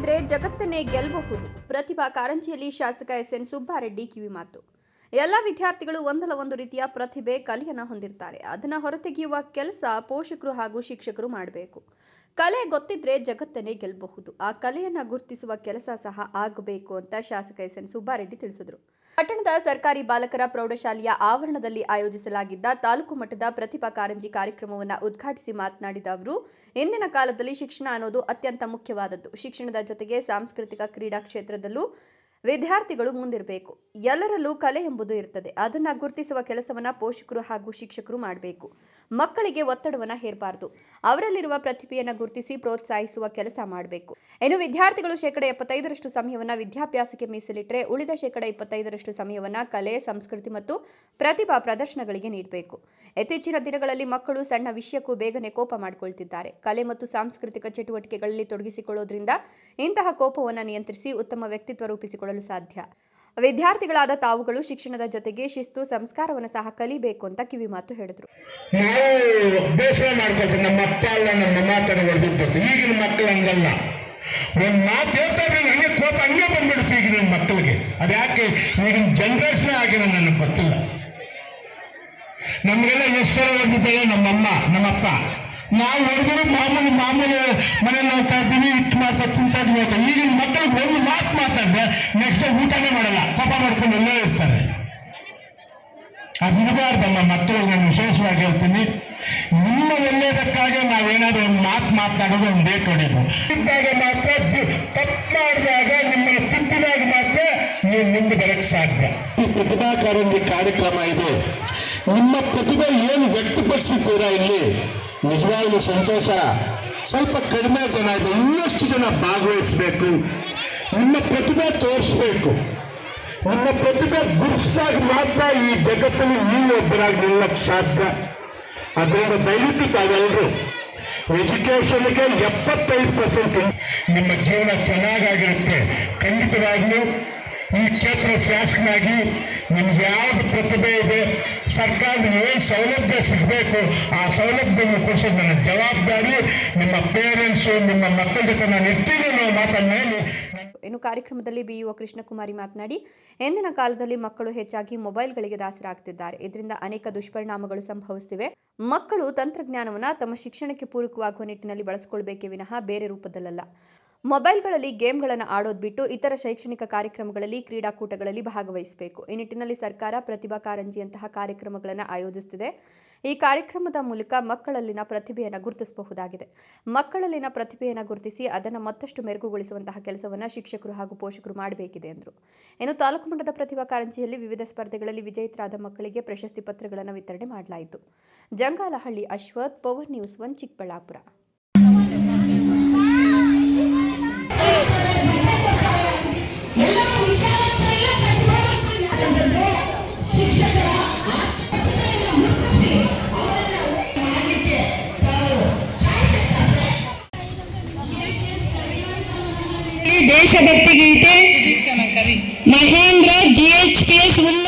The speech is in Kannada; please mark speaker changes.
Speaker 1: ಗೊತ್ತಿದ್ರೆ ಜಗತ್ತನ್ನೇ ಗೆಲ್ಲಬಹುದು. ಪ್ರತಿಭಾ ಕಾರಂಜಿಯಲ್ಲಿ ಶಾಸಕ ಎಸ್ ಎನ್ ಸುಬ್ಬಾರೆಡ್ಡಿ ಕಿವಿಮಾತು ಎಲ್ಲ ವಿದ್ಯಾರ್ಥಿಗಳು ಒಂದಲ್ಲ ಒಂದು ರೀತಿಯ ಪ್ರತಿಭೆ ಕಲೆಯನ್ನು ಹೊಂದಿರ್ತಾರೆ. ಅದನ್ನು ಹೊರತೆಗೆಯುವ ಕೆಲಸ ಪೋಷಕರು ಹಾಗೂ ಶಿಕ್ಷಕರು ಮಾಡಬೇಕು. ಕಲೆ ಗೊತ್ತಿದ್ರೆ ಜಗತ್ತನ್ನೇ ಗೆಲ್ಲಬಹುದು. ಆ ಕಲೆಯನ್ನು ಗುರುತಿಸುವ ಕೆಲಸ ಸಹ ಆಗಬೇಕು ಅಂತ ಶಾಸಕ ಎಸ್ ಎನ್ ಸುಬ್ಬಾರೆಡ್ಡಿ ತಿಳಿಸಿದರು. ಪಟ್ಟಣದ ಸರ್ಕಾರಿ ಬಾಲಕರ ಪ್ರೌಢಶಾಲೆಯ ಆವರಣದಲ್ಲಿ ಆಯೋಜಿಸಲಾಗಿದ್ದ ತಾಲೂಕು ಮಟ್ಟದ ಪ್ರತಿಭಾ ಕಾರಂಜಿ ಕಾರ್ಯಕ್ರಮವನ್ನು ಉದ್ಘಾಟಿಸಿ ಮಾತನಾಡಿದ ಅವರು, ಇಂದಿನ ಕಾಲದಲ್ಲಿ ಶಿಕ್ಷಣ ಅನ್ನೋದು ಅತ್ಯಂತ ಮುಖ್ಯವಾದದ್ದು. ಶಿಕ್ಷಣದ ಜೊತೆಗೆ ಸಾಂಸ್ಕೃತಿಕ ಕ್ರೀಡಾ ಕ್ಷೇತ್ರದಲ್ಲೂ ವಿದ್ಯಾರ್ಥಿಗಳು ಮುಂದಿರಬೇಕು. ಎಲ್ಲರಲ್ಲೂ ಕಲೆ ಎಂಬುದು ಇರ್ತದೆ. ಅದನ್ನ ಗುರುತಿಸುವ ಕೆಲಸವನ್ನ ಪೋಷಕರು ಹಾಗೂ ಶಿಕ್ಷಕರು ಮಾಡಬೇಕು. ಮಕ್ಕಳಿಗೆ ಒತ್ತಡವನ್ನ ಹೇರಬಾರದು. ಅವರಲ್ಲಿರುವ ಪ್ರತಿಭೆಯನ್ನು ಗುರುತಿಸಿ ಪ್ರೋತ್ಸಾಹಿಸುವ ಕೆಲಸ ಮಾಡಬೇಕು. ಇನ್ನು ವಿದ್ಯಾರ್ಥಿಗಳು ಶೇಕಡ ಎಪ್ಪತ್ತೈದರಷ್ಟು ಸಮಯವನ್ನ ವಿದ್ಯಾಭ್ಯಾಸಕ್ಕೆ ಮೀಸಲಿಟ್ಟರೆ ಉಳಿದ ಶೇಕಡ ಇಪ್ಪತ್ತೈದರಷ್ಟು ಸಮಯವನ್ನ ಕಲೆ, ಸಂಸ್ಕೃತಿ ಮತ್ತು ಪ್ರತಿಭಾ ಪ್ರದರ್ಶನಗಳಿಗೆ ನೀಡಬೇಕು. ಇತ್ತೀಚಿನ ದಿನಗಳಲ್ಲಿ ಮಕ್ಕಳು ಸಣ್ಣ ವಿಷಯಕ್ಕೂ ಬೇಗನೆ ಕೋಪ ಮಾಡಿಕೊಳ್ತಿದ್ದಾರೆ. ಕಲೆ ಮತ್ತು ಸಾಂಸ್ಕೃತಿಕ ಚಟುವಟಿಕೆಗಳಲ್ಲಿ ತೊಡಗಿಸಿಕೊಳ್ಳೋದ್ರಿಂದ ಇಂತಹ ಕೋಪವನ್ನು ನಿಯಂತ್ರಿಸಿ ಉತ್ತಮ ವ್ಯಕ್ತಿತ್ವ ಸಾಧ್ಯ. ವಿದ್ಯಾರ್ಥಿಗಳಾದ ತಾವುಗಳು ಶಿಕ್ಷಣದ ಜೊತೆಗೆ ಶಿಸ್ತು, ಸಂಸ್ಕಾರವನ್ನು ಸಹ ಕಲಿಬೇಕು ಅಂತ ಕಿವಿ ಮಾತು ಹೇಳಿದ್ರು.
Speaker 2: ನಾವು ಬೇಸರ ಮಾಡ್ಕೊಳ್ತೀವಿ. ನಮ್ಮ ಅಪ್ಪ ಅಲ್ಲ ನಮ್ಮ ಮಾತನ್ನು ಹೊಡೆದಿದ್ದು ಈಗಿನ ಮಕ್ಕಳು ಹಂಗಲ್ಲ. ಒಂದು ಮಾತು ಹೇಳ್ತಾರೆ ಹಂಗೆ ಕೋಪ ಹಂಗೆ ಬಂದ್ಬಿಡುತ್ತೆ ಈಗಿನ ಮಕ್ಕಳಿಗೆ. ಅದ್ಯಾಕೆ ಈಗಿನ ಜನರೇಷನ್ ಆಗಿದೆ ನನಗೆ ಗೊತ್ತಿಲ್ಲ. ನಮಗೆಲ್ಲ ಸಲ ಹೊಡೆದಿದ್ದಾರೆ ನಮ್ಮಮ್ಮ ನಮ್ಮಪ್ಪ ನಾವು ಹೊಡೆದ್ರು ಮಾಮೂಲಿ ಮಾಮೂಲಿ ಮನೇಲಿ ಹೋಗ್ತಾ ಇದ್ದೀವಿ ಇಟ್ಟು ಮಾಡ್ತಾ ತಿಂತಾ ಅಂತ. ಈಗಿನ ಮಕ್ಕಳಿಗೆ ಒಂದು ಮಾತು ಮಾತಾಡಿದ್ರೆ ನೆಕ್ಸ್ಟ್ ಊಟನೇ ಮಾಡಲ್ಲ, ಪಾಪ ಮಾಡ್ಕೊಂಡು ಎಲ್ಲೇ ಇರ್ತಾರೆ. ಅದಿರಬಾರ್ದಮ್ಮ ಮಕ್ಕಳು ನಾನು ವಿಶೇಷವಾಗಿ ಹೇಳ್ತೀನಿ. ನಿಮ್ಮ ಒಳ್ಳೆಯದಕ್ಕಾಗಿ ನಾವೇನಾದ್ರೂ ಒಂದು ಮಾತು ಮಾತಾಡೋದು ಒಂದು ಡೇಟ್ ಹೊಡೆಯೋದು ಇದ್ದಾಗ ಮಾತ್ರ ತಪ್ಪು ಮಾಡಿದಾಗ ನಿಮ್ಮನ್ನು ತಿದ್ದಿದಾಗ ಮಾತ್ರ ನೀವು ಮುಂದೆ ಬರಕ್ಕೆ ಸಾಧ್ಯ.
Speaker 3: ಈ ಪ್ರತಿಭಾ ಕಾರ್ಯಕ್ರಮ ಇದೆ. ನಿಮ್ಮ ಪ್ರತಿಭೆ ಏನು ವ್ಯಕ್ತಪಡಿಸಿದ್ದೀರಾ ಇಲ್ಲಿ? ನಿಜವಾಗ್ಲೂ ಸಂತೋಷ. ಸ್ವಲ್ಪ ಕಡಿಮೆ ಜನ ಇದೆ ಇನ್ನಷ್ಟು ಜನ ಭಾಗವಹಿಸಬೇಕು. ನಿಮ್ಮ ಪ್ರತಿಭೆ ತೋರಿಸ್ಬೇಕು. ನಿಮ್ಮ ಪ್ರತಿಭೆ ಗುರುಸಾಗಿ ಮಾತ್ರ ಈ ಜಗತ್ತಲ್ಲಿ ನೀವು ಒಬ್ಬರಾಗಿ ನಿಲ್ಲಕ್ಕೆ ಸಾಧ್ಯ. ಅದರಿಂದ ದಯವಿಟ್ಟು ತಾವೆಲ್ಲರೂ ಎಜುಕೇಷನ್ಗೆ ಎಪ್ಪತ್ತೈದು ಪರ್ಸೆಂಟ್
Speaker 2: ನಿಮ್ಮ ಜೀವನ ಚೆನ್ನಾಗಾಗಿರುತ್ತೆ. ಖಂಡಿತವಾಗ್ಲೂ ಈ ಕ್ಷೇತ್ರ ಶಾಸಕನಾಗಿ ನಿಮ್ಗೆ ಯಾವ್ದು ಪ್ರತಿಭೆ ಇದೆ ಸರ್ಕಾರದ ಏನು ಸೌಲಭ್ಯ ಸಿಗಬೇಕು, ಆ ಸೌಲಭ್ಯವನ್ನು ಕೊಡಿಸೋದು ನನ್ನ ಜವಾಬ್ದಾರಿ, ನಿಮ್ಮ ಪೇರೆಂಟ್ಸು ನಿಮ್ಮ ಮಕ್ಕಳ ಜೊತೆ ನಾನು ಇರ್ತೀನಿ ಅನ್ನೋ ಮಾತನ್ನ ಹೇಳಿ
Speaker 1: ಇನ್ನು ಕಾರ್ಯಕ್ರಮದಲ್ಲಿ ಬಿಇಒ ಕೃಷ್ಣಕುಮಾರಿ ಮಾತನಾಡಿ ಎಂದಿನ ಕಾಲದಲ್ಲಿ ಮಕ್ಕಳು ಹೆಚ್ಚಾಗಿ ಮೊಬೈಲ್ಗಳಿಗೆ ದಾಸರಾಗ್ತಿದ್ದಾರೆ. ಇದರಿಂದ ಅನೇಕ ದುಷ್ಪರಿಣಾಮಗಳು ಸಂಭವಿಸುತ್ತಿವೆ ಮಕ್ಕಳು ತಂತ್ರಜ್ಞಾನವನ್ನು ತಮ್ಮ ಶಿಕ್ಷಣಕ್ಕೆ ಪೂರಕವಾಗುವ ನಿಟ್ಟಿನಲ್ಲಿ ಬಳಸಿಕೊಳ್ಬೇಕೇ ವಿನಃ ಬೇರೆ ರೂಪದಲ್ಲಲ್ಲ. ಮೊಬೈಲ್ಗಳಲ್ಲಿ ಗೇಮ್ಗಳನ್ನು ಆಡೋದು ಬಿಟ್ಟು ಇತರ ಶೈಕ್ಷಣಿಕ ಕಾರ್ಯಕ್ರಮಗಳಲ್ಲಿ, ಕ್ರೀಡಾಕೂಟಗಳಲ್ಲಿ ಭಾಗವಹಿಸಬೇಕು. ಈ ನಿಟ್ಟಿನಲ್ಲಿ ಸರ್ಕಾರ ಪ್ರತಿಭಾ ಕಾರಂಜಿಯಂತಹ ಕಾರ್ಯಕ್ರಮಗಳನ್ನು ಆಯೋಜಿಸುತ್ತಿದೆ ಈ ಕಾರ್ಯಕ್ರಮದ ಮೂಲಕ ಮಕ್ಕಳಲ್ಲಿನ ಪ್ರತಿಭೆಯನ್ನು ಗುರುತಿಸಬಹುದಾಗಿದೆ. ಮಕ್ಕಳಲ್ಲಿನ ಪ್ರತಿಭೆಯನ್ನು ಗುರುತಿಸಿ ಅದನ್ನು ಮತ್ತಷ್ಟು ಮೆರುಗುಗೊಳಿಸುವಂತಹ ಕೆಲಸವನ್ನು ಶಿಕ್ಷಕರು ಹಾಗೂ ಪೋಷಕರು ಮಾಡಬೇಕಿದೆ ಎಂದರು. ಇನ್ನು ತಾಲೂಕು ಮಟ್ಟದ ಪ್ರತಿಭಾ ಕಾರಂಜಿಯಲ್ಲಿ ವಿವಿಧ ಸ್ಪರ್ಧೆಗಳಲ್ಲಿ ವಿಜೇತರಾದ ಮಕ್ಕಳಿಗೆ ಪ್ರಶಸ್ತಿ ಪತ್ರಗಳನ್ನು ವಿತರಣೆ ಮಾಡಲಾಯಿತು. Jangalahalli Ashwath, power news one Chikkaballapur
Speaker 4: ದೇಶಭಕ್ತಿ ಗೀತೆ ಮಹೇಂದ್ರ ಜಿಎಚ್ಪಿಎಸ್ ಉಲ್ಲ